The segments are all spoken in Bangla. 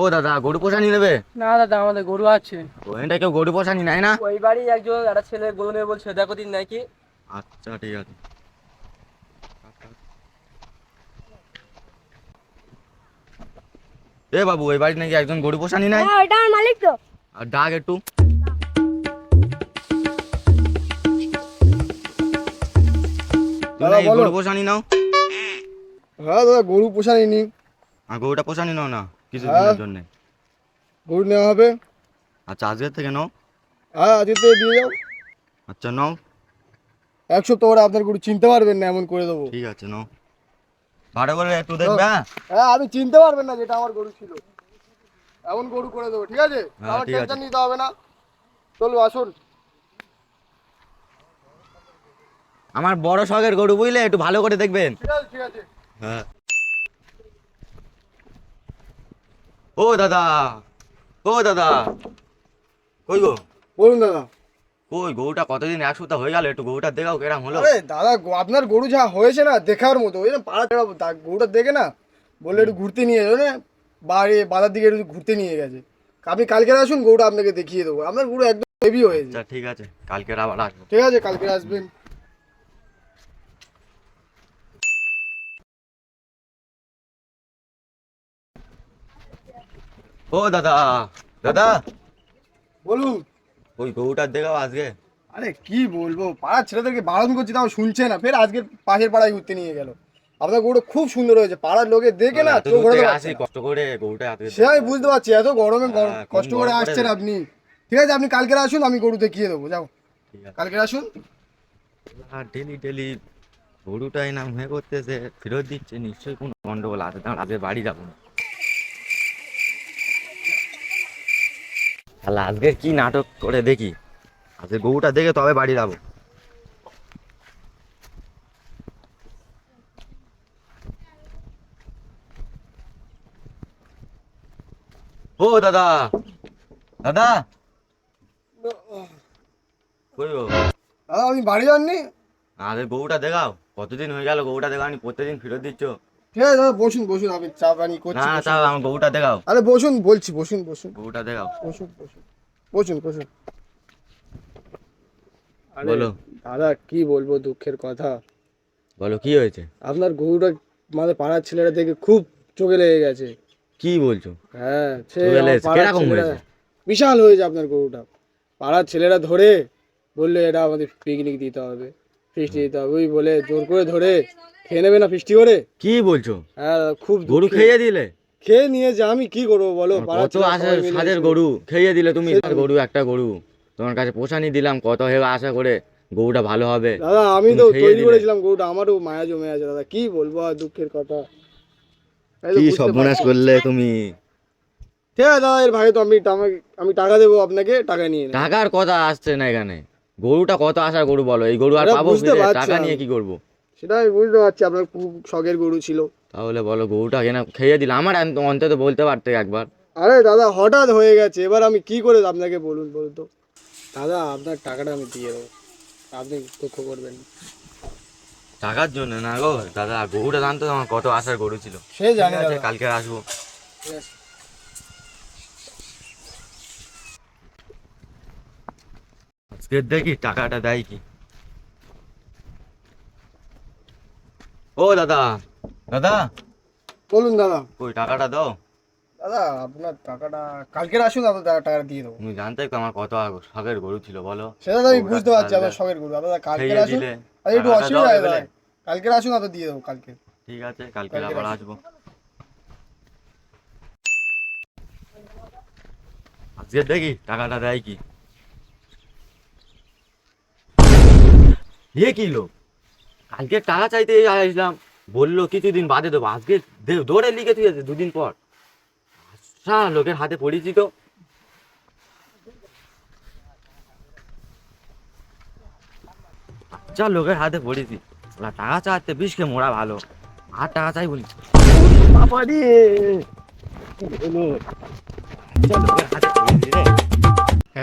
ও দাদা গরু পোষানি নেবে? না দাদা আমাদের গরু আছে। ও এটা কেউ গরু পোষানি নেয় না? ওই বাড়ি একজন একটা ছেলে গরু নেবে বলছে দেখো দিন নাকি। আচ্ছা ঠিক আছে। এ বাবু এই বাড়ি নাকি একজন গরু পোষানি নাই হ্যাঁ ওটা আমার মালিক তো। আর ডাক একটু। দাদা, বলো। গরু পোষানি নাও? হ্যাঁ দাদা গরু পোষানি নি আর গরুটা পোষানি নাও না? কিছু হ্যাঁ। দিনের জন্য। গরু নেওয়া হবে। আচ্ছা আজকের থেকে নাও। হ্যাঁ আজকে থেকে দিয়ে যাও আচ্ছা নাও। এক সপ্তাহ পরে আপনার গরু চিনতে পারবেন না এমন করে দেবো। ঠিক আছে নাও। ভালো করে একটু দেখবে হ্যাঁ? হ্যাঁ আপনি চিনতে পারবেন না যেটা আমার গরু ছিল। এমন গরু করে দেবো ঠিক আছে? হ্যাঁ, আমার। টেনশন নিতে হবে না। চলো আসুন। আমার বড় শখের গরু বুঝলে একটু ভালো করে দেখবেন। ঠিক আছে ঠিক আছে। হ্যাঁ। ও দাদা ও দাদা। কই গো? বলুন দাদা। কই গরুটা কতদিন এক সপ্তাহ হয়ে গেল? একটু গরুটা দেখাও কেরাম হলো। আরে দাদা গো- আপনার গরু যা হয়েছে না দেখার মতো। ওই পাড়া গরুটা দেখে না বললে একটু ঘুরতে নিয়ে যাবে না বাড়ি বাজার দিকে একটু ঘুরতে নিয়ে গেছে। আপনি কালকে আসুন গরুটা আপনাকে দেখিয়ে দেবো। আপনার গরু একদম হেভি হয়েছে। আচ্ছা ঠিক আছে। কালকে আবার আসব। ঠিক আছে কালকে আসবেন। ও দাদা। দাদা। বলুন। ওই গরুটা দেখাও আজকে। আরে কি বলব? পাড়ার ছেলেদেরকে বারণ করছি তাও শুনছে না। ফের আজকে পাশের পাড়ায় ঘুরতে নিয়ে গেল। আপনার গরুটা খুব সুন্দর হয়েছে। পাড়ার লোকে দেখে না চোখ পারছে আসি কষ্ট করে গরুটা আজকে সে আমি বুঝতে পারছি এত গরমে হ্যাঁ, কষ্ট করে আসছেন আপনি। ঠিক আছে আপনি কালকে আসুন আমি গরু দেখিয়ে দেবো। যাও। কালকে আসুন। আর ডেলি ডেলি গরুটাই নাম হয়ে করতেছে। ফেরত দিচ্ছে নিশ্চয়ই কোনো গন্ডগোল আছে। তাহলে আজকে বাড়ি যাব না। তাহলে আজকে কি নাটক করে দেখি? আজকে গরুটা দেখে তবে বাড়ি যাব। ও দাদা! দাদা! দাদা আপনি বাড়ি যাননি? আরে গরুটা দেখাও কতদিন হয়ে গেল গরুটা দেখাও প্রত্যেকদিন ফেরত দিচ্ছ। ঠিক আছে দাদা বসুন বসুন আমি চা পানি করছি না। তাও আমার গরুটা দেখাও। আরে বসুন বলছি বসুন বসুন। গরুটা দেখাও। বসুন বসুন। বসুন বসুন। বলো। দাদা কি বলব দুঃখের কথা? বলো কি হয়েছে? আপনার গরুটা মানে পাড়ার ছেলেরা দেখে খুব চোখে লেগে গেছে। কি বলছো? হ্যাঁ সে কীরকম হয়েছে? বিশাল হয়েছে আপনার গরুটা। পাড়ার ছেলেরা ধরে বললে এটা আমাদের পিকনিক দিতে হবে। ফিস্টি দিতে হবে। ওই বলে জোর করে ধরে খেয়ে নেবে না ফিস্টি করে? কি বলছো? হ্যাঁ খুব গরু খেয়ে দিলে? খেয়ে নিয়েছে আমি কি করব বলো? কত ছেলেরা আশা সাদের গরু। খেয়ে দিলে তুমি? গরু একটা গরু। তোমার কাছে পোষানি দিলাম কত হেবা আশা করে গরুটা ভালো হবে। দাদা আমি তো তৈরি। করেছিলাম গরুটা আমারও মায়া জমে আছে দাদা। কি বলব আর দুঃখের কথা? কি সর্বনাশ। করলে তুমি? ঠিক আছে দাদা এর ভাগে তো আমি আমি টাকা দেবো আপনাকে টাকা নিয়ে টাকার কথা আসছে না এখানে। গরুটা কত আশার গরু বলো? এই গরু আর পাবো টাকা নিয়ে কি করব? সেটা আমি বুঝতে পারছি আপনার খুব শখের গরু ছিল। তাহলে বলো গরুটা কেনা খেয়ে দিলে। আমার অন্ত- অন্তত বলতে পারতে একবার। আরে দাদা হঠাৎ হয়ে গেছে। এবার আমি কি করে আপনাকে বলুন বলুন তো? দাদা আপনার টাকাটা আমি দিয়ে দেবো। আপনি দুঃখ করবেন। টাকার জন্য না গো। দাদা গরুটা জানতো আমার কত আশার গরু ছিল। সে জানি। কালকে আসব। ঠিক আছে। আজকে দেখি টাকাটা দেয় কি? ও দাদা। দাদা? বলুন দাদা। ওই টাকাটা দাও। দাদা আপনার টাকাটা আসুন টাকা- টাকাটা দিয়ে দেবো। তুমি জানতে আমার কত শখের গরু ছিল বলো। সেটা আমি বুঝতে পারছি কালকে শখের গরু। দাদা কালকে আসুন। আর একটু অসুবিধা হয় দাদা। কালকে আসুন আপনার দিয়ে দেবো কালকে। ঠিক আছে কালকে আবার আসব। আসব। আজকে দেখি টাকাটা দেয় কি? এ কি লোক? কালকে টাকা চাইতে আসলাম। বলল কিছুদিন বাদে দেবো। আজকে দৌড়ে লিখে তুই আছে দুদিন পর। আচ্ছা লোকের হাতে পড়েছি তো। আচ্ছা লোকের হাতে পড়েছি। ওরা টাকা চাইতে বিষকে মোড়া ভালো। আর টাকা চাই বলি। বাবা রে আচ্ছা, লোকের হাতে পড়েছি রে।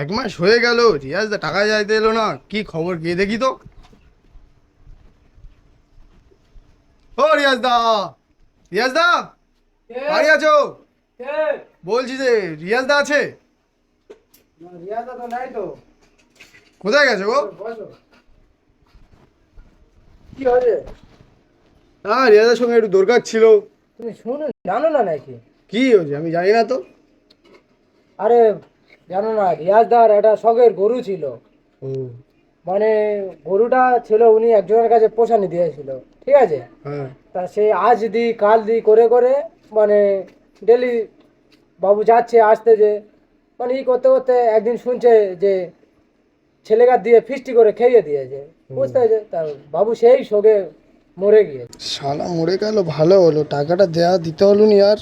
এক মাস হয়ে গেল রিয়াজ টাকা চাইতে এলো না। কি খবর গিয়ে দেখি তো। ও রিয়াজ দা রিয়াজ দা বাড়ি আছো? বলছি যে রিয়াজদা আছে? কোথায় গেছে গো? বসো কি হয়েছে? না রিয়াজদার সঙ্গে একটু দরকার ছিল। তুমি শুনো জানো না নাকি? কি হয়েছে? আমি জানি না তো। আরে জানো না রিয়াজদার একটা শখের গরু ছিল। ও। মানে গরুটা ছিল উনি একজনের কাছে পোষানি দিয়েছিল ঠিক আছে? হ্যাঁ। তা সে আজ দি কাল দি করে করে মানে ডেলি বাবু যাচ্ছে আসতে যে মানে ই করতে করতে একদিন শুনছে যে ছেলেকার দিয়ে ফিস্টি করে খেয়ে দিয়েছে বুঝতে পেরেছে? তা বাবু সেই শোকে মরে গিয়েছে। শালা মরে গেল ভালো হলো টাকাটা দেয়া দিতে হলো নি আর।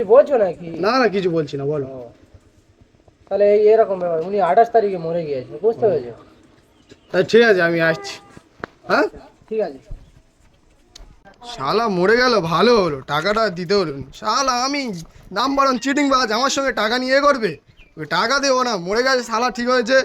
বলছো নাকি? না না কিছু বলছি না বলো। তাহলে এই এরকম ব্যাপার উনি আঠাশ তারিখে মরে গিয়েছে বুঝতে পেরেছ? ঠিক আছে আমি আসছি। হ্যাঁ? ঠিক আছে। শালা মরে গেল ভালো হলো টাকাটা দিতে হলো শালা আমি নাম বাড়ান চিটিং বাজ আমার সঙ্গে টাকা নিয়ে করবে? টাকা দেবো না মরে গেছে শালা ঠিক হয়েছে।